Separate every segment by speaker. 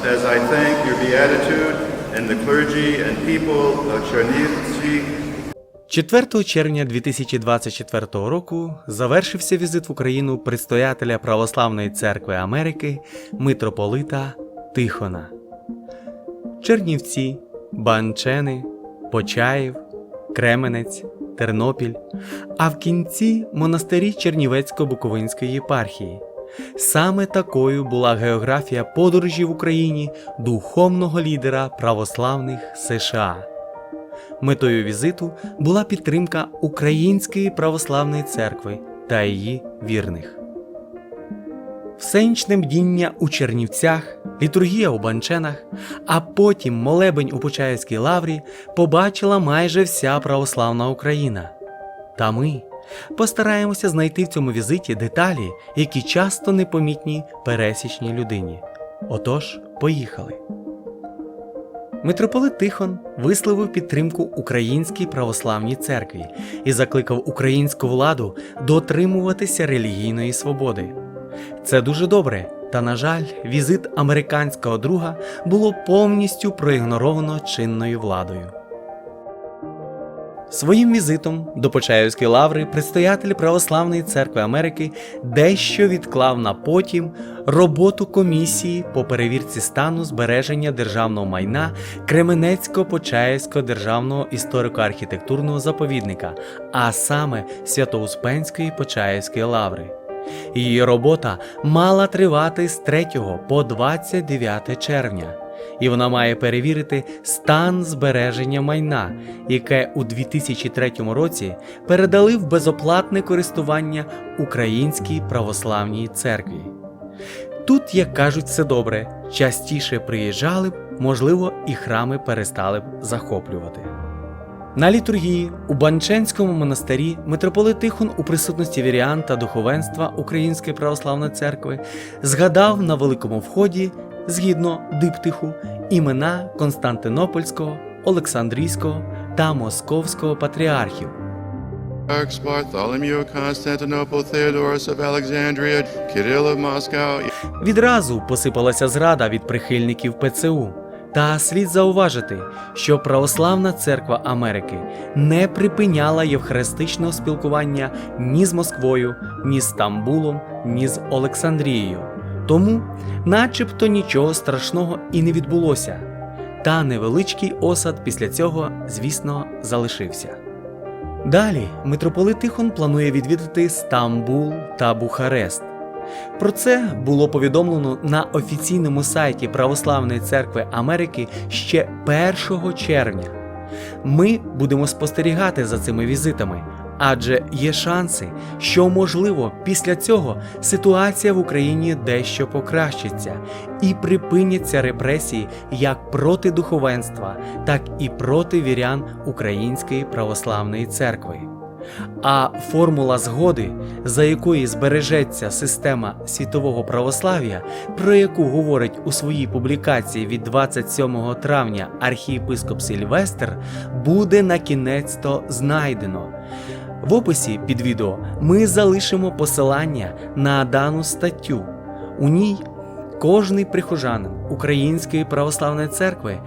Speaker 1: As I thank your beatitude and the clergy and people of Chernivtsi
Speaker 2: 4 червня 2024 року завершився візит в Україну предстоятеля Православної церкви Америки митрополита Тихона. Чернівці, Банчени, Почаїв, Кременець, Тернопіль, а в кінці монастирі Чернівецько-Буковинської єпархії. Саме такою була географія подорожі в Україні духовного лідера православних США. Метою візиту була підтримка Української православної церкви та її вірних. Всенічне бдіння у Чернівцях, літургія у Банченах, а потім молебень у Почаївській лаврі побачила майже вся православна Україна. Та ми постараємося знайти в цьому візиті деталі, які часто непомітні пересічній людині. Отож, поїхали. Митрополит Тихон висловив підтримку Українській православній церкві і закликав українську владу дотримуватися релігійної свободи. Це дуже добре, та, на жаль, візит американського друга було повністю проігноровано чинною владою. Своїм візитом до Почаївської лаври предстоятель Православної церкви Америки дещо відклав на потім роботу комісії по перевірці стану збереження державного майна Кременецько-Почаївського державного історико-архітектурного заповідника, а саме Свято-Успенської Почаївської лаври. Її робота мала тривати з 3 по 29 червня і вона має перевірити стан збереження майна, яке у 2003 році передали в безоплатне користування Українській православній церкві. Тут, як кажуть, все добре, частіше приїжджали б, можливо, і храми перестали б захоплювати. На літургії у Банченському монастирі митрополит Тихон у присутності вірян та духовенства Української православної церкви згадав на великому вході, згідно диптиху, імена Константинопольського, Олександрійського та Московського патріархів. Відразу посипалася зрада від прихильників ПЦУ. Та слід зауважити, що Православна церква Америки не припиняла євхаристичного спілкування ні з Москвою, ні з Стамбулом, ні з Олександрією. Тому, начебто, нічого страшного і не відбулося. Та невеличкий осад після цього, звісно, залишився. Далі митрополит Тихон планує відвідати Стамбул та Бухарест. Про це було повідомлено на офіційному сайті Православної церкви Америки ще 1 червня. Ми будемо спостерігати за цими візитами, адже є шанси, що можливо після цього ситуація в Україні дещо покращиться і припиняться репресії як проти духовенства, так і проти вірян Української православної церкви. А формула згоди, за якої збережеться система світового православ'я, про яку говорить у своїй публікації від 27 травня архієпископ Сильвестр, буде на кінець то знайдено. В описі під відео ми залишимо посилання на дану статтю. У ній кожний прихожанин Української православної церкви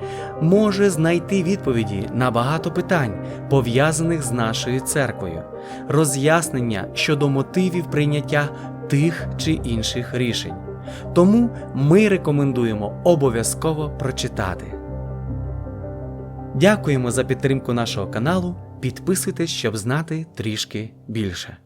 Speaker 2: може знайти відповіді на багато питань, пов'язаних з нашою церквою, роз'яснення щодо мотивів прийняття тих чи інших рішень. Тому ми рекомендуємо обов'язково прочитати. Дякуємо за підтримку нашого каналу. Підписуйтесь, щоб знати трішки більше.